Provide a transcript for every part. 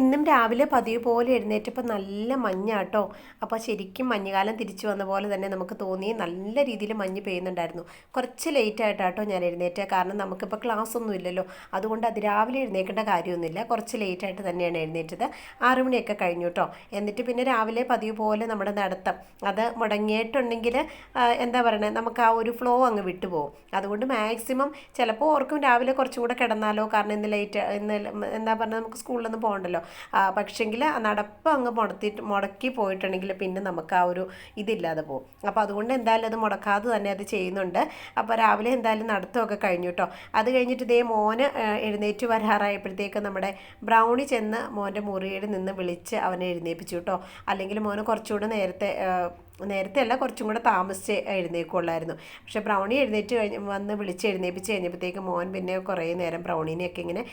ഇന്നും രാവിലെ പതിവ് പോലെ എഴുന്നേറ്റപ്പോൾ നല്ല മഞ്ഞാട്ടോ. അപ്പോൾ ശരിക്കും മഞ്ഞുകാലം തിരിച്ചു വന്ന പോലെ തന്നെ നമുക്ക് തോന്നി നല്ല രീതിയിൽ മഞ്ഞ് പെയ്യുന്നുണ്ടായിരുന്നു. കുറച്ച് ലേറ്റ് ആയിട്ടാട്ടോ ഞാൻ എഴുന്നേറ്റത് കാരണം നമുക്കിപ്പോൾ ക്ലാസ് ഒന്നും ഇല്ലല്ലോ. അതുകൊണ്ട് അത് രാവിലെ എഴുന്നേൽക്കേണ്ട കാര്യമൊന്നുമില്ല. കുറച്ച് ലേറ്റ് ആയിട്ട് തന്നെയാണ് എഴുന്നേറ്റത്. ആറ് മണിയൊക്കെ കഴിഞ്ഞു കേട്ടോ എന്നിട്ട് പിന്നെ രാവിലെ പതിവ് പോലെ നമ്മുടെ നടത്തം. അത് മുടങ്ങിയിട്ടുണ്ടെങ്കിൽ എന്താ പറയുന്നത് നമുക്ക് ആ ഒരു ഫ്ലോ അങ്ങ് വിട്ടുപോകും അതുകൊണ്ട് മാക്സിമം ചിലപ്പോൾ ഓർക്കും രാവിലെ കുറച്ചും കൂടെ കിടന്നാലോ. കാരണം ഇന്ന് ലേറ്റ് ഇന്ന് എന്താ പറഞ്ഞാൽ നമുക്ക് സ്കൂളിലൊന്നും പോകണ്ടല്ലോ. പക്ഷെങ്കിൽ നടപ്പ് അങ്ങ് മുടത്തിട്ട് മുടക്കി പോയിട്ടുണ്ടെങ്കിൽ പിന്നെ നമുക്ക് ആ ഒരു ഇതില്ലാതെ പോകും. അപ്പോൾ അതുകൊണ്ട് എന്തായാലും അത് മുടക്കാതെ തന്നെ അത് ചെയ്യുന്നുണ്ട്. അപ്പോൾ രാവിലെ എന്തായാലും നടത്തമൊക്കെ കഴിഞ്ഞു കേട്ടോ അത് കഴിഞ്ഞിട്ട് ഇതേ മോന് എഴുന്നേറ്റ് വരാറായപ്പോഴത്തേക്ക് നമ്മുടെ ബ്രൗണി ചെന്ന് മോന്റെ മുറിയിൽ നിന്ന് വിളിച്ച് അവനെ എഴുന്നേൽപ്പിച്ചു കേട്ടോ അല്ലെങ്കിൽ മോന് കുറച്ചുകൂടെ നേരത്തെ നേരത്തെ അല്ല കുറച്ചും കൂടെ താമസിച്ച് എഴുന്നേക്കുള്ളായിരുന്നു. പക്ഷെ ബ്രൗണി എഴുന്നേറ്റ് കഴിഞ്ഞ് വന്ന് വിളിച്ച് എഴുന്നേപ്പിച്ച് കഴിഞ്ഞപ്പോഴത്തേക്ക് മോൻ പിന്നെ കുറേ നേരം ബ്രൗണീനെയൊക്കെ ഇങ്ങനെ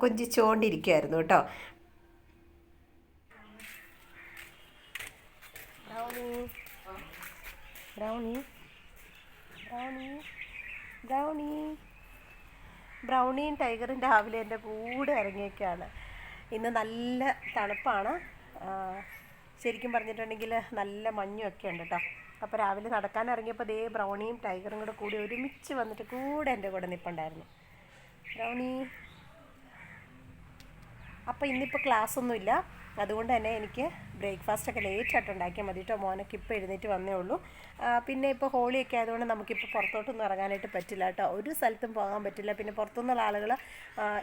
കൊഞ്ചിച്ചുകൊണ്ടിരിക്കുമായിരുന്നു കേട്ടോ. ബ്രൗണി. ബ്രൗണി. ബ്രൗണി. ബ്രൗണി. ബ്രൗണിയും ടൈഗറും രാവിലെ എന്റെ കൂടെ ഇറങ്ങിയൊക്കെയാണ് ഇന്ന് നല്ല തണുപ്പാണ്. ശരിക്കും പറഞ്ഞിട്ടുണ്ടെങ്കിൽ നല്ല മഞ്ഞൊക്കെ ഉണ്ട് കേട്ടോ അപ്പോൾ രാവിലെ നടക്കാൻ ഇറങ്ങിയപ്പോൾ ദേ ബ്രൗണിയും ടൈഗറും കൂടെ കൂടി ഒരുമിച്ച് വന്നിട്ട് കൂടെ എന്റെ കൂടെ നിൽപ്പുണ്ടായിരുന്നു ബ്രൗണി. അപ്പോൾ ഇന്നിപ്പോൾ ക്ലാസ് ഒന്നുമില്ല അതുകൊണ്ട് തന്നെ എനിക്ക് ബ്രേക്ക്ഫാസ്റ്റ് ഒക്കെ ലേറ്റ് ആയിട്ട് ഉണ്ടാക്കിയാൽ മതി കേട്ടോ മോനൊക്കെ ഇപ്പോൾ എഴുന്നേറ്റ് വന്നേ ഉള്ളൂ. പിന്നെ ഇപ്പോൾ ഹോളിയൊക്കെ ആയതുകൊണ്ട് നമുക്കിപ്പോൾ പുറത്തോട്ടൊന്നും ഇറങ്ങാനായിട്ട് പറ്റില്ല കേട്ടോ ഒരു സ്ഥലത്തും പോകാൻ പറ്റില്ല. പിന്നെ പുറത്തുനിന്നുള്ള ആളുകൾ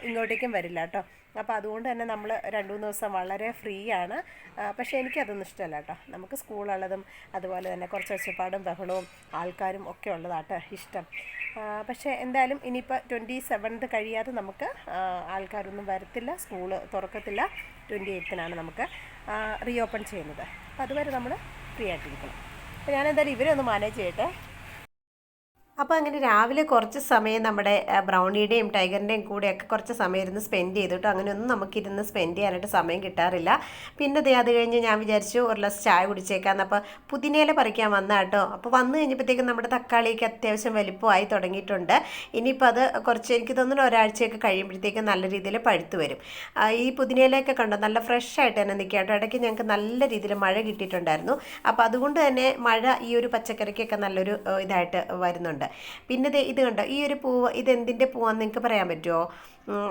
ഇങ്ങോട്ടേക്കും വരില്ല കേട്ടോ അപ്പോൾ അതുകൊണ്ട് തന്നെ നമ്മൾ രണ്ട് മൂന്ന് ദിവസം വളരെ ഫ്രീ ആണ്. പക്ഷേ എനിക്കതൊന്നും ഇഷ്ടമല്ല കേട്ടോ നമുക്ക് സ്കൂളുള്ളതും അതുപോലെ തന്നെ കുറച്ച് ഒച്ചപ്പാടും ബഹളവും ആൾക്കാരും ഒക്കെ ഉള്ളതാട്ടോ ഇഷ്ടം. പക്ഷേ എന്തായാലും ഇനിയിപ്പോൾ ട്വന്റി സെവൻത് കഴിയാതെ നമുക്ക് ആൾക്കാരൊന്നും വരത്തില്ല സ്കൂൾ തുറക്കത്തില്ല. ട്വന്റി എയ്ത്തിനാണ് നമുക്ക് റീ ഓപ്പൺ ചെയ്യുന്നത്. അപ്പോൾ അതുവരെ നമ്മൾ ഫ്രീ ആയിട്ടിരിക്കണം. അപ്പോൾ ഞാനെന്തായാലും ഇവരെ ഒന്ന് മാനേജ് ചെയ്യട്ടെ. അപ്പോൾ അങ്ങനെ രാവിലെ കുറച്ച് സമയം നമ്മുടെ ബ്രൗണിയുടെയും ടൈഗറിന്റെയും കൂടെയൊക്കെ കുറച്ച് സമയം ഇരുന്ന് സ്പെൻഡ് ചെയ്തിട്ട് അങ്ങനെയൊന്നും നമുക്കിരുന്ന് സ്പെൻഡ് ചെയ്യാനായിട്ട് സമയം കിട്ടാറില്ല. പിന്നെ ദേ അത് കഴിഞ്ഞ് ഞാൻ വിചാരിച്ചു ഒരു ഗ്ലാസ് ചായ കുടിച്ചേക്കാന്ന്. അപ്പോൾ പുതിനയില പറിക്കാൻ വന്ന കേട്ടോ അപ്പോൾ വന്നു കഴിഞ്ഞപ്പോഴത്തേക്കും നമ്മുടെ തക്കാളിയൊക്കെ അത്യാവശ്യം വലിപ്പമായി തുടങ്ങിയിട്ടുണ്ട്. ഇനിയിപ്പോൾ അത് കുറച്ച് എനിക്ക് തോന്നുന്നു ഒരാഴ്ചയൊക്കെ കഴിയുമ്പോഴത്തേക്കും നല്ല രീതിയിൽ പഴുത്തു വരും. ഈ പുതിനയിലയൊക്കെ കണ്ടോ നല്ല ഫ്രഷ് ആയിട്ട് തന്നെ നിൽക്കുക കേട്ടോ ഇടയ്ക്ക് ഞങ്ങൾക്ക് നല്ല രീതിയിൽ മഴ കിട്ടിയിട്ടുണ്ടായിരുന്നു. അപ്പോൾ അതുകൊണ്ട് തന്നെ മഴ ഈ ഒരു പച്ചക്കറിക്കൊക്കെ നല്ലൊരു ഇതായിട്ട് വരുന്നുണ്ട്. പിന്നെ ഇത് കണ്ടോ? ഈ ഒരു പൂവ് ഇത് എന്തിന്റെ പൂവാന്ന് നിങ്ങൾക്ക് പറയാൻ പറ്റുമോ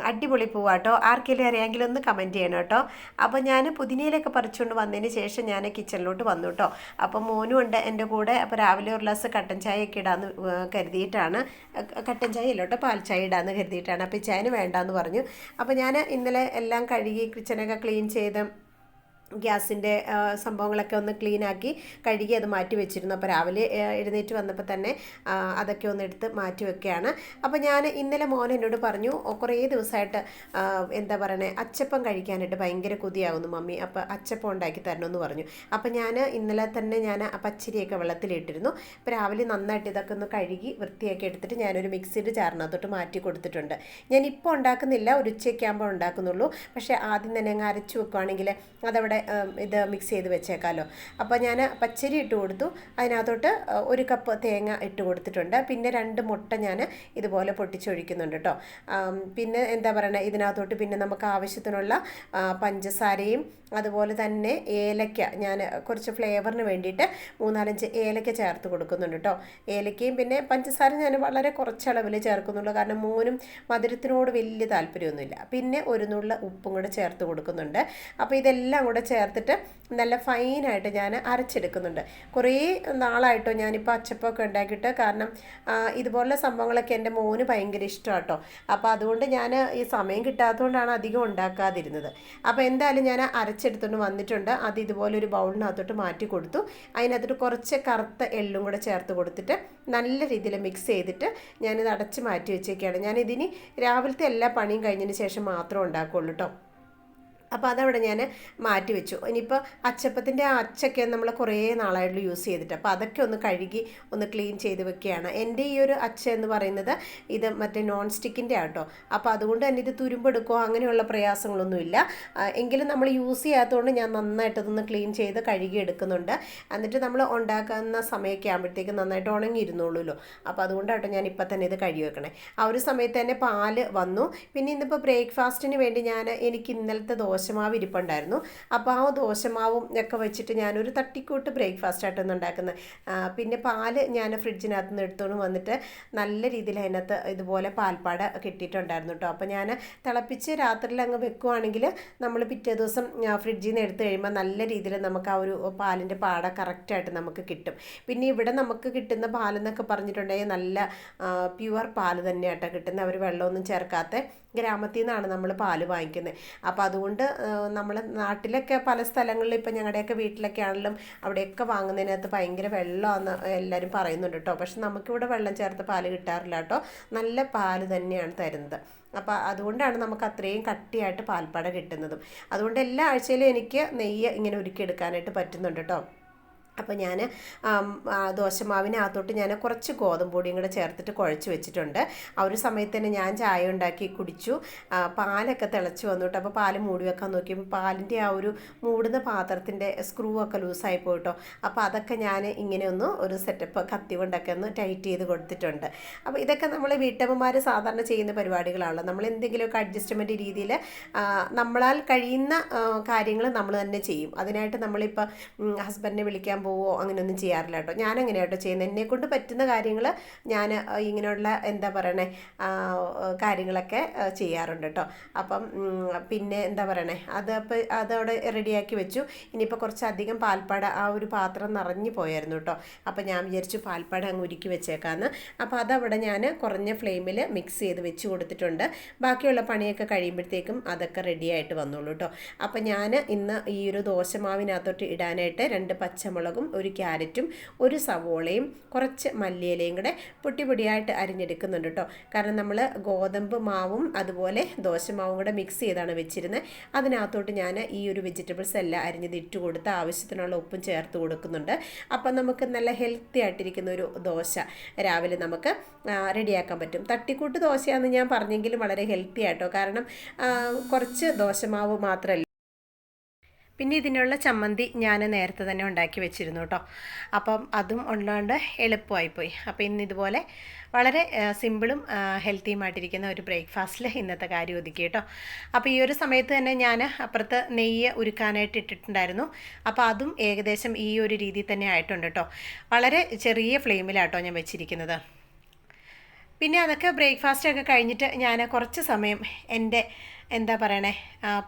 അടിപൊളി പൂവാട്ടോ. ആർക്കെങ്കിലും അറിയാമെങ്കിൽ ഒന്ന് കമന്റ് ചെയ്യണം കേട്ടോ. അപ്പോൾ ഞാൻ പുതിനയിലൊക്കെ പറിച്ചുകൊണ്ട് വന്നതിന് ശേഷം ഞാൻ കിച്ചണിലോട്ട് വന്നു കേട്ടോ. അപ്പോൾ മോനും ഉണ്ട് എന്റെ കൂടെ. അപ്പോൾ രാവിലെ ഒരു ഗ്ലാസ് കട്ടൻ ചായ ഒക്കെ ഇടാന്ന് കരുതിയിട്ടാണ്. കട്ടൻ ചായ ഇല്ല കേട്ടോ പാൽ ചായ ഇടാന്ന് കരുതിയിട്ടാണ്. അപ്പോൾ ചായന് വേണ്ടാന്ന് പറഞ്ഞു. അപ്പോൾ ഞാൻ ഇന്നലെ എല്ലാം കഴുകി കിച്ചനൊക്കെ ക്ലീൻ ചെയ്ത് ഗ്യാസിന്റെ സംഭവങ്ങളൊക്കെ ഒന്ന് ക്ലീൻ ആക്കി കഴുകി അത് മാറ്റി വെച്ചിരുന്നു. അപ്പോൾ രാവിലെ എഴുന്നേറ്റ് വന്നപ്പോൾ തന്നെ അതൊക്കെ ഒന്ന് എടുത്ത് മാറ്റി വെക്കുകയാണ്. അപ്പോൾ ഞാൻ ഇന്നലെ മോൻ എന്നോട് പറഞ്ഞു കുറേ ദിവസമായിട്ട് എന്താ പറയണേ അച്ചപ്പം കഴിക്കാനായിട്ട് ഭയങ്കര കൊതിയാവുന്നു മമ്മി. അപ്പോൾ അച്ചപ്പം ഉണ്ടാക്കി തരണമെന്ന് പറഞ്ഞു. അപ്പോൾ ഞാൻ ഇന്നലെ തന്നെ ഞാൻ ആ പച്ചരിയൊക്കെ വെള്ളത്തിലിട്ടിരുന്നു. അപ്പോൾ രാവിലെ നന്നായിട്ട് ഇതൊക്കെ ഒന്ന് കഴുകി വൃത്തിയാക്കി എടുത്തിട്ട് ഞാനൊരു മിക്സിയുടെ ചാറിനകത്തോട്ട് മാറ്റി കൊടുത്തിട്ടുണ്ട്. ഞാൻ ഇപ്പോൾ ഉണ്ടാക്കുന്നില്ല ഒരു ഉച്ചയ്ക്കാകുമ്പോൾ ഉണ്ടാക്കുന്നുള്ളൂ. പക്ഷേ ആദ്യം തന്നെ അങ്ങ് അരച്ചു വെക്കുകയാണെങ്കിൽ അതവിടെ ഇത് മിക്സ് ചെയ്ത് വെച്ചേക്കാമല്ലോ അപ്പോൾ ഞാൻ പച്ചരി ഇട്ട് കൊടുത്തു. അതിനകത്തോട്ട് ഒരു കപ്പ് തേങ്ങ ഇട്ട് കൊടുത്തിട്ടുണ്ട്. പിന്നെ രണ്ട് മുട്ട ഞാൻ ഇതുപോലെ പൊട്ടിച്ചൊഴിക്കുന്നുണ്ട് കേട്ടോ പിന്നെ എന്താ പറയുക ഇതിനകത്തോട്ട് പിന്നെ നമുക്ക് ആവശ്യത്തിനുള്ള പഞ്ചസാരയും അതുപോലെ തന്നെ ഏലക്ക ഞാൻ കുറച്ച് ഫ്ലേവറിന് വേണ്ടിയിട്ട് മൂന്നാലഞ്ച് ഏലക്ക ചേർത്ത് കൊടുക്കുന്നുണ്ട് കേട്ടോ ഏലക്കയും പിന്നെ പഞ്ചസാര ഞാൻ വളരെ കുറച്ചളവിൽ ചേർക്കുന്നുള്ളൂ. കാരണം മോനും മധുരത്തിനോട് വലിയ താല്പര്യമൊന്നുമില്ല. പിന്നെ ഒരു നുള്ള ഉപ്പും കൂടെ ചേർത്ത് കൊടുക്കുന്നുണ്ട്. അപ്പോൾ ഇതെല്ലാം കൂടെ ചേർത്തിട്ട് നല്ല ഫൈനായിട്ട് ഞാൻ അരച്ചെടുക്കുന്നുണ്ട്. കുറേ നാളായിട്ടോ ഞാനിപ്പോൾ അച്ചപ്പൊക്കെ ഉണ്ടാക്കിയിട്ട് കാരണം ഇതുപോലുള്ള സംഭവങ്ങളൊക്കെ എന്റെ മോന് ഭയങ്കര ഇഷ്ടമാട്ടോ. അപ്പോൾ അതുകൊണ്ട് ഞാൻ ഈ സമയം കിട്ടാത്തതുകൊണ്ടാണ് അധികം ഉണ്ടാക്കാതിരുന്നത്. അപ്പോൾ എന്തായാലും ഞാൻ അരച്ചെടുത്തുകൊണ്ട് വന്നിട്ടുണ്ട്. അത് ഇതുപോലെ ഒരു ബൗളിനകത്തോട്ട് മാറ്റി കൊടുത്തു. അതിനകത്തോട്ട് കുറച്ച് കറുത്ത എള്ളും കൂടെ ചേർത്ത് കൊടുത്തിട്ട് നല്ല രീതിയിൽ മിക്സ് ചെയ്തിട്ട് ഞാനിത് അടച്ച് മാറ്റി വെച്ചേക്കാണ്. ഞാനിതിന് രാവിലത്തെ എല്ലാ പണിയും കഴിഞ്ഞതിന് ശേഷം മാത്രം ഉണ്ടാക്കുകയുള്ളൂ കേട്ടോ അപ്പോൾ അതവിടെ ഞാൻ മാറ്റി വെച്ചു ഇനിയിപ്പോൾ അച്ചപ്പത്തിന്റെ ആ അച്ചൊക്കെ നമ്മൾ കുറേ നാളായിട്ട് യൂസ് ചെയ്തിട്ട്. അപ്പോൾ അതൊക്കെ ഒന്ന് കഴുകി ഒന്ന് ക്ലീൻ ചെയ്ത് വെക്കുകയാണ്. എന്റെ ഈ ഒരു അച്ച എന്ന് പറയുന്നത് ഇത് മറ്റേ നോൺ സ്റ്റിക്കിന്റെ ആട്ടോ. അപ്പോൾ അതുകൊണ്ട് തന്നെ ഇത് തുരുമ്പെടുക്കോ അങ്ങനെയുള്ള പ്രയാസങ്ങളൊന്നുമില്ല എങ്കിലും നമ്മൾ യൂസ് ചെയ്യാത്തതുകൊണ്ട് ഞാൻ നന്നായിട്ട് ഇതൊന്ന് ക്ലീൻ ചെയ്ത് കഴുകി എടുക്കുന്നുണ്ട്. എന്നിട്ട് നമ്മൾ ഉണ്ടാക്കുന്ന സമയമൊക്കെ ആകുമ്പോഴത്തേക്ക് നന്നായിട്ട് ഉണങ്ങിയിരുന്നുള്ളൂല്ലോ അപ്പോൾ അതുകൊണ്ടാട്ടോ ഞാൻ ഇപ്പം തന്നെ ഇത് കഴുകി വെക്കണേ. ആ ഒരു സമയത്ത് തന്നെ പാൽ വന്നു. പിന്നെ ഇന്നിപ്പോൾ ബ്രേക്ക്ഫാസ്റ്റിന് വേണ്ടി ഞാൻ എനിക്ക് ഇന്നലത്തെ ദോശമാവ് ഇരിപ്പുണ്ടായിരുന്നു. അപ്പോൾ ആ ദോശമാവും ഒക്കെ വെച്ചിട്ട് ഞാനൊരു തട്ടിക്കൂട്ട് ബ്രേക്ക്ഫാസ്റ്റ് ആയിട്ടൊന്നും ഉണ്ടാക്കുന്നത്. പിന്നെ പാൽ ഞാൻ ഫ്രിഡ്ജിനകത്ത് നിന്ന് എടുത്തുകൊണ്ട് വന്നിട്ട് നല്ല രീതിയിൽ അതിനകത്ത് ഇതുപോലെ പാൽപ്പാട കിട്ടിയിട്ടുണ്ടായിരുന്നു കേട്ടോ അപ്പോൾ ഞാൻ തിളപ്പിച്ച് രാത്രിയിൽ അങ്ങ് വെക്കുവാണെങ്കിൽ നമ്മൾ പിറ്റേ ദിവസം ഫ്രിഡ്ജിൽ നിന്ന് എടുത്തു കഴിയുമ്പോൾ നല്ല രീതിയിൽ നമുക്ക് ആ ഒരു പാലിന്റെ പാട കറക്റ്റായിട്ട് നമുക്ക് കിട്ടും. പിന്നെ ഇവിടെ നമുക്ക് കിട്ടുന്ന പാലെന്നൊക്കെ പറഞ്ഞിട്ടുണ്ടെങ്കിൽ നല്ല പ്യുവർ പാൽ തന്നെയാട്ടോ കിട്ടുന്നത്. അവർ വെള്ളമൊന്നും ചേർക്കാത്ത ഗ്രാമത്തിൽ നിന്നാണ് നമ്മൾ പാൽ വാങ്ങിക്കുന്നത്. അപ്പോൾ അതുകൊണ്ട് നമ്മൾ നാട്ടിലൊക്കെ പല സ്ഥലങ്ങളിലും ഇപ്പം ഞങ്ങളുടെയൊക്കെ വീട്ടിലൊക്കെ ആണെങ്കിലും അവിടെയൊക്കെ വാങ്ങുന്നതിനകത്ത് ഭയങ്കര വെള്ളമാണെന്ന് എല്ലാവരും പറയുന്നുണ്ട് കേട്ടോ പക്ഷെ നമുക്കിവിടെ വെള്ളം ചേർത്ത് പാൽ കിട്ടാറില്ല കേട്ടോ നല്ല പാൽ തന്നെയാണ് തരുന്നത്. അപ്പോൾ അതുകൊണ്ടാണ് നമുക്ക് അത്രയും കട്ടിയായിട്ട് പാൽപ്പാട കിട്ടുന്നതും. അതുകൊണ്ട് എല്ലാ ആഴ്ചയിലും എനിക്ക് നെയ്യ് ഇങ്ങനെ ഉരുക്കിയെടുക്കാനായിട്ട് പറ്റുന്നുണ്ട് കേട്ടോ അപ്പോൾ ഞാൻ ദോശമാവിനകത്തോട്ട് ഞാൻ കുറച്ച് ഗോതമ്പ് പൊടിയും കൂടെ ചേർത്തിട്ട് കുഴച്ച് വെച്ചിട്ടുണ്ട്. ആ ഒരു സമയത്ത് തന്നെ ഞാൻ ചായ ഉണ്ടാക്കി കുടിച്ചു. പാലൊക്കെ തിളച്ച് വന്നു കേട്ടോ. അപ്പോൾ പാൽ മൂടി വെക്കാൻ നോക്കിയപ്പോൾ പാലിന്റെ ആ ഒരു മൂടുന്ന പാത്രത്തിന്റെ സ്ക്രൂ ഒക്കെ ലൂസായി പോയിട്ടോ അപ്പോൾ അതൊക്കെ ഞാൻ ഇങ്ങനെ ഒന്ന് ഒരു സെറ്റപ്പ് കത്തി കൊണ്ടൊക്കെ ഒന്ന് ടൈറ്റ് ചെയ്ത് കൊടുത്തിട്ടുണ്ട്. അപ്പോൾ ഇതൊക്കെ നമ്മൾ വീട്ടമ്മമാർ സാധാരണ ചെയ്യുന്ന പരിപാടികളാണല്ലോ. നമ്മൾ എന്തെങ്കിലുമൊക്കെ അഡ്ജസ്റ്റ്മെന്റ് രീതിയിൽ നമ്മളാൽ കഴിയുന്ന കാര്യങ്ങൾ നമ്മൾ തന്നെ ചെയ്യും. അതിനായിട്ട് നമ്മളിപ്പോൾ ഹസ്ബൻഡിനെ വിളിക്കാൻ പോവോ? അങ്ങനെയൊന്നും ചെയ്യാറില്ല കേട്ടോ. ഞാൻ അങ്ങനെ കേട്ടോ ചെയ്യുന്നത് പറ്റുന്ന കാര്യങ്ങൾ ഞാൻ ഇങ്ങനെയുള്ള എന്താ പറയണേ കാര്യങ്ങളൊക്കെ ചെയ്യാറുണ്ട് കേട്ടോ. അപ്പം പിന്നെ എന്താ പറയണേ അത് അപ്പോൾ അതവിടെ റെഡിയാക്കി വെച്ചു. ഇനിയിപ്പോൾ കുറച്ചധികം പാൽപ്പാട ആ ഒരു പാത്രം നിറഞ്ഞു പോയായിരുന്നു കേട്ടോ. അപ്പോൾ ഞാൻ വിചാരിച്ചു പാൽപ്പാട അങ്ങ് ഉരുക്കി വെച്ചേക്കാന്ന്. അപ്പോൾ അതവിടെ ഞാൻ കുറഞ്ഞ ഫ്ലെയിമിൽ മിക്സ് ചെയ്ത് വെച്ച് കൊടുത്തിട്ടുണ്ട്. ബാക്കിയുള്ള പണിയൊക്കെ കഴിയുമ്പോഴത്തേക്കും അതൊക്കെ റെഡിയായിട്ട് വന്നോളൂ കേട്ടോ. അപ്പോൾ ഞാൻ ഇന്ന് ഈ ഒരു ദോശമാവിനകത്തോട്ട് ഇടാനായിട്ട് രണ്ട് പച്ചമുളകും ഒരു ക്യാരറ്റും ഒരു സവോളയും കുറച്ച് മല്ലിയിലയും കൂടെ പൊട്ടി പൊടിയായിട്ട് അരിഞ്ഞെടുക്കുന്നുണ്ട് കേട്ടോ കാരണം നമ്മൾ ഗോതമ്പ് മാവും അതുപോലെ ദോശമാവും കൂടെ മിക്സ് ചെയ്താണ് വെച്ചിരുന്നത് അതിനകത്തോട്ട് ഞാൻ ഈ ഒരു വെജിറ്റബിൾസ് എല്ലാം അരിഞ്ഞത് ഇട്ട് കൊടുത്ത് ആവശ്യത്തിനുള്ള ഉപ്പും ചേർത്ത് കൊടുക്കുന്നുണ്ട്. അപ്പം നമുക്ക് നല്ല ഹെൽത്തി ആയിട്ടിരിക്കുന്ന ഒരു ദോശ രാവിലെ നമുക്ക് റെഡിയാക്കാൻ പറ്റും. തട്ടിക്കൂട്ട് ദോശയാണെന്ന് ഞാൻ പറഞ്ഞെങ്കിലും വളരെ ഹെൽത്തി ആയിട്ടോ കാരണം കുറച്ച് ദോശമാവ് മാത്രമല്ല പിന്നെ ഇതിനുള്ള ചമ്മന്തി ഞാൻ നേരത്തെ തന്നെ ഉണ്ടാക്കി വെച്ചിരുന്നു കേട്ടോ. അപ്പം അതും ഉള്ളതുകൊണ്ട് എളുപ്പമായിപ്പോയി. അപ്പോൾ ഇന്ന് ഇതുപോലെ വളരെ സിമ്പിളും ഹെൽത്തിയും ഹെൽത്തിയുമായിട്ടിരിക്കുന്ന ഒരു ബ്രേക്ക്ഫാസ്റ്റിൽ ഇന്നത്തെ കാര്യം ഒതുക്കി കേട്ടോ. അപ്പോൾ ഈ ഒരു സമയത്ത് തന്നെ ഞാൻ അപ്പുറത്ത് നെയ്യ് ഉരുക്കാനായിട്ട് ഇട്ടിട്ടുണ്ടായിരുന്നു. അപ്പോൾ അതും ഏകദേശം ഈ ഒരു രീതിയിൽ തന്നെ ആയിട്ടുണ്ട് കേട്ടോ. വളരെ ചെറിയ ഫ്ലെയിമിലാട്ടോ ഞാൻ വെച്ചിരിക്കുന്നത്. പിന്നെ അതൊക്കെ ബ്രേക്ക്ഫാസ്റ്റ് ഒക്കെ കഴിഞ്ഞിട്ട് ഞാൻ കുറച്ച് സമയം എന്റെ എന്താ പറയണേ?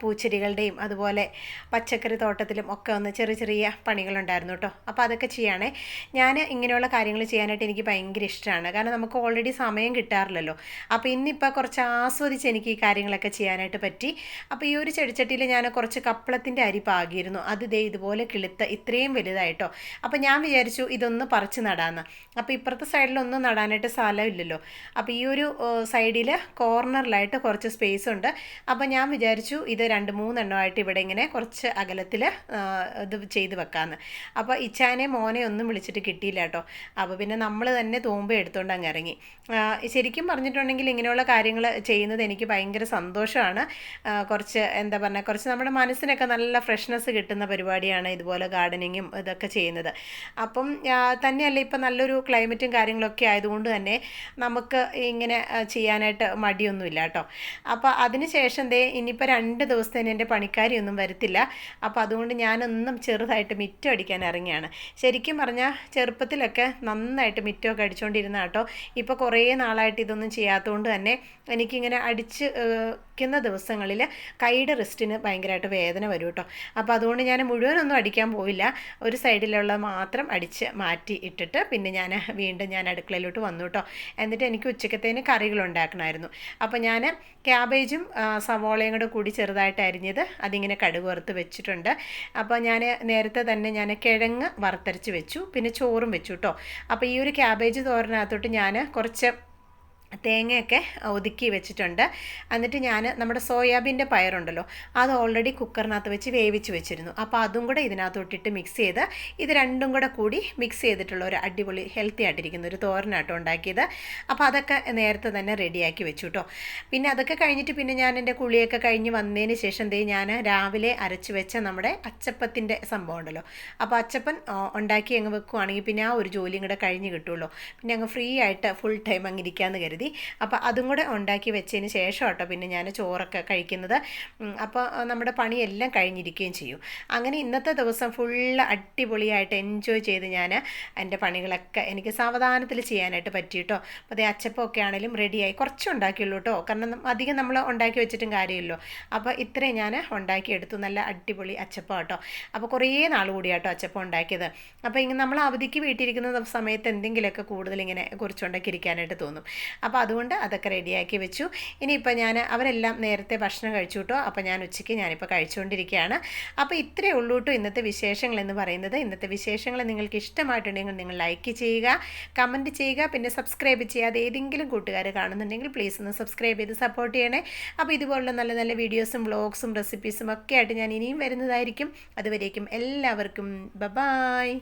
പൂച്ചെടികളുടെയും അതുപോലെ പച്ചക്കറി തോട്ടത്തിലും ഒക്കെ ഒന്ന് ചെറിയ ചെറിയ പണികളുണ്ടായിരുന്നു കേട്ടോ. അപ്പോൾ അതൊക്കെ ചെയ്യാണേ. ഞാൻ ഇങ്ങനെയുള്ള കാര്യങ്ങൾ ചെയ്യാനായിട്ട് എനിക്ക് ഭയങ്കര ഇഷ്ടമാണ് കാരണം നമുക്ക് ഓൾറെഡി സമയം കിട്ടാറില്ലല്ലോ. അപ്പോൾ ഇന്നിപ്പോൾ കുറച്ച് ആസ്വദിച്ച് എനിക്ക് ഈ കാര്യങ്ങളൊക്കെ ചെയ്യാനായിട്ട് പറ്റി. അപ്പോൾ ഈ ഒരു ചെടിച്ചട്ടിയിൽ ഞാൻ കുറച്ച് കപ്പളത്തിന്റെ അരി പാകിയിരുന്നു. അത് ദേ ഇതുപോലെ കിളുത്ത് ഇത്രയും വലുതായിട്ടോ. അപ്പോൾ ഞാൻ വിചാരിച്ചു ഇതൊന്ന് പറിച്ച് നടാമെന്ന് അപ്പോൾ ഇപ്പുറത്തെ സൈഡിലൊന്നും നടാനായിട്ട് സ്ഥലമില്ലല്ലോ. അപ്പോൾ ഈ ഒരു സൈഡിൽ കോർണറിലായിട്ട് കുറച്ച് സ്പേസ് ഉണ്ട്. അപ്പോൾ ഞാൻ വിചാരിച്ചു ഇത് രണ്ട് മൂന്നെണ്ണമായിട്ട് ഇവിടെ ഇങ്ങനെ കുറച്ച് അകലത്തിൽ ഇത് ചെയ്ത് വെക്കാമെന്ന് അപ്പോൾ ഇച്ചാനെ മോനെ ഒന്നും വിളിച്ചിട്ട് കിട്ടിയില്ല കേട്ടോ. അപ്പോൾ പിന്നെ നമ്മൾ തന്നെ തൂമ്പ എടുത്തുകൊണ്ട് അങ്ങ് ഇറങ്ങി. ശരിക്കും പറഞ്ഞിട്ടുണ്ടെങ്കിൽ ഇങ്ങനെയുള്ള കാര്യങ്ങൾ ചെയ്യുന്നത് എനിക്ക് ഭയങ്കര സന്തോഷമാണ്. കുറച്ച് എന്താ പറഞ്ഞാൽ കുറച്ച് നമ്മുടെ മനസ്സിനൊക്കെ നല്ല ഫ്രഷ്നെസ് കിട്ടുന്ന പരിപാടിയാണ് ഇതുപോലെ ഗാർഡനിങ്ങും ഇതൊക്കെ ചെയ്യുന്നത്. അപ്പം തന്നെയല്ല ഇപ്പം നല്ലൊരു ക്ലൈമറ്റും കാര്യങ്ങളൊക്കെ ആയതുകൊണ്ട് തന്നെ നമുക്ക് ഇങ്ങനെ ചെയ്യാനായിട്ട് മടിയൊന്നുമില്ല കേട്ടോ. അപ്പോൾ അതിന് ശേഷം ദേ ഇനിയിപ്പോൾ രണ്ട് ദിവസത്തേന് എന്റെ പണിക്കാരിയൊന്നും വരത്തില്ല. അപ്പോൾ അതുകൊണ്ട് ഞാനൊന്നും ചെറുതായിട്ട് മിറ്റം അടിക്കാൻ ഇറങ്ങിയാണ്. ശരിക്കും പറഞ്ഞാൽ ചെറുപ്പത്തിലൊക്കെ നന്നായിട്ട് മിറ്റമൊക്കെ അടിച്ചുകൊണ്ടിരുന്ന കേട്ടോ. ഇപ്പോൾ കുറേ നാളായിട്ട് ഇതൊന്നും ചെയ്യാത്തതുകൊണ്ട് തന്നെ എനിക്കിങ്ങനെ അടിച്ച് ക്കുന്ന ദിവസങ്ങളിൽ കൈയുടെ റിസ്റ്റിന് ഭയങ്കരമായിട്ട് വേദന വരും കേട്ടോ അപ്പോൾ അതുകൊണ്ട് ഞാൻ മുഴുവനൊന്നും അടിക്കാൻ പോയില്ല ഒരു സൈഡിലുള്ള മാത്രം അടിച്ച് മാറ്റി ഇട്ടിട്ട് പിന്നെ ഞാൻ വീണ്ടും ഞാൻ അടുക്കളയിലോട്ട് വന്നു കേട്ടോ എന്നിട്ട് എനിക്ക് ഉച്ചക്കത്തേന് കറികൾ ഉണ്ടാക്കണമായിരുന്നു. അപ്പോൾ ഞാൻ ക്യാബേജും സവോളയും കൂടെ കൂടി ചെറുതായിട്ട് അരിഞ്ഞത് അതിങ്ങനെ കടുക് വറുത്ത് വെച്ചിട്ടുണ്ട്. അപ്പോൾ ഞാൻ നേരത്തെ തന്നെ ഞാൻ കിഴങ്ങ് വറുത്തരച്ച് വെച്ചു. പിന്നെ ചോറും വെച്ചു കേട്ടോ അപ്പോൾ ഈ ഒരു ക്യാബേജ് തോരനകത്തോട്ട് ഞാൻ കുറച്ച് തേങ്ങയൊക്കെ ഒതുക്കി വെച്ചിട്ടുണ്ട്. എന്നിട്ട് ഞാൻ നമ്മുടെ സോയാബീന്റെ പയറുണ്ടല്ലോ അത് ഓൾറെഡി കുക്കറിനകത്ത് വെച്ച് വേവിച്ച് വെച്ചിരുന്നു. അപ്പോൾ അതും കൂടെ ഇതിനകത്തോട്ടിട്ട് മിക്സ് ചെയ്ത് ഇത് രണ്ടും കൂടെ കൂടി മിക്സ് ചെയ്തിട്ടുള്ള ഒരു അടിപൊളി ഹെൽത്തി ആയിട്ടിരിക്കുന്ന ഒരു തോരനാട്ടോ ഉണ്ടാക്കിയത്. അപ്പോൾ അതൊക്കെ നേരത്തെ തന്നെ റെഡിയാക്കി വെച്ചു കേട്ടോ പിന്നെ അതൊക്കെ കഴിഞ്ഞിട്ട് പിന്നെ ഞാൻ എന്റെ കുളിയൊക്കെ കഴിഞ്ഞ് വന്നതിന് ശേഷം ദേ ഞാൻ രാവിലെ അരച്ച് വെച്ച നമ്മുടെ അച്ചപ്പത്തിന്റെ സംഭവം ഉണ്ടല്ലോ അപ്പോൾ അച്ചപ്പൻ ഉണ്ടാക്കി അങ്ങ് വെക്കുവാണെങ്കിൽ പിന്നെ ആ ഒരു ജോലിയും കൂടെ കഴിഞ്ഞ് കിട്ടുമല്ലോ പിന്നെ അങ്ങ് ഫ്രീ ആയിട്ട് ഫുൾ ടൈം അങ്ങ് ഇരിക്കാമെന്ന് കരുതി അപ്പോൾ അതും കൂടെ ഉണ്ടാക്കി വെച്ചതിന് ശേഷം കേട്ടോ പിന്നെ ഞാൻ ചോറൊക്കെ കഴിക്കുന്നത്. അപ്പോൾ നമ്മുടെ പണിയെല്ലാം കഴിഞ്ഞിരിക്കുകയും ചെയ്യും. അങ്ങനെ ഇന്നത്തെ ദിവസം ഫുള്ള് അടിപൊളിയായിട്ട് എൻജോയ് ചെയ്ത് ഞാൻ എന്റെ പണികളൊക്കെ എനിക്ക് സാവധാനത്തിൽ ചെയ്യാനായിട്ട് പറ്റി കേട്ടോ. അപ്പോൾ അതേ അച്ചപ്പമൊക്കെ ആണെങ്കിലും റെഡിയായി കുറച്ച് ഉണ്ടാക്കിയുള്ളൂ കേട്ടോ. കാരണം അധികം നമ്മൾ ഉണ്ടാക്കി വെച്ചിട്ടും കാര്യമില്ലല്ലോ. അപ്പോൾ ഇത്രയും ഞാൻ ഉണ്ടാക്കിയെടുത്തു നല്ല അടിപൊളി അച്ചപ്പം കേട്ടോ. അപ്പോൾ കുറേ നാൾ കൂടി കേട്ടോ അച്ചപ്പം ഉണ്ടാക്കിയത്. അപ്പോൾ ഇങ്ങനെ നമ്മൾ അവധിക്ക് വീട്ടിലിരിക്കുന്ന സമയത്ത് എന്തെങ്കിലുമൊക്കെ കൂടുതൽ ഇങ്ങനെ കുറിച്ചുണ്ടാക്കി ഇരിക്കാനായിട്ട് തോന്നും. അപ്പോൾ അതുകൊണ്ട് അതൊക്കെ റെഡിയാക്കി വെച്ചു. ഇനിയിപ്പോൾ ഞാൻ അവരെല്ലാം നേരത്തെ ഭക്ഷണം കഴിച്ചു കേട്ടോ. അപ്പോൾ ഞാൻ ഉച്ചയ്ക്ക് ഞാനിപ്പോൾ കഴിച്ചുകൊണ്ടിരിക്കുകയാണ് അപ്പോൾ ഇത്രയേ ഉള്ളൂ കേട്ടോ ഇന്നത്തെ വിശേഷങ്ങൾ എന്ന് പറയുന്നത്. ഇന്നത്തെ വിശേഷങ്ങൾ നിങ്ങൾക്ക് ഇഷ്ടമായിട്ടുണ്ടെങ്കിൽ നിങ്ങൾ ലൈക്ക് ചെയ്യുക കമന്റ് ചെയ്യുക പിന്നെ സബ്സ്ക്രൈബ് ചെയ്യുക ചെയ്യാതെ ഏതെങ്കിലും കൂട്ടുകാർ കാണുന്നുണ്ടെങ്കിൽ പ്ലീസ് ഒന്ന് സബ്സ്ക്രൈബ് ചെയ്ത് സപ്പോർട്ട് ചെയ്യണേ. അപ്പോൾ ഇതുപോലുള്ള നല്ല നല്ല വീഡിയോസും വ്ളോഗ്സും റെസിപ്പീസും ഒക്കെ ആയിട്ട് ഞാൻ ഇനിയും വരുന്നതായിരിക്കും. അതുവരേക്കും എല്ലാവർക്കും ബ ബായ്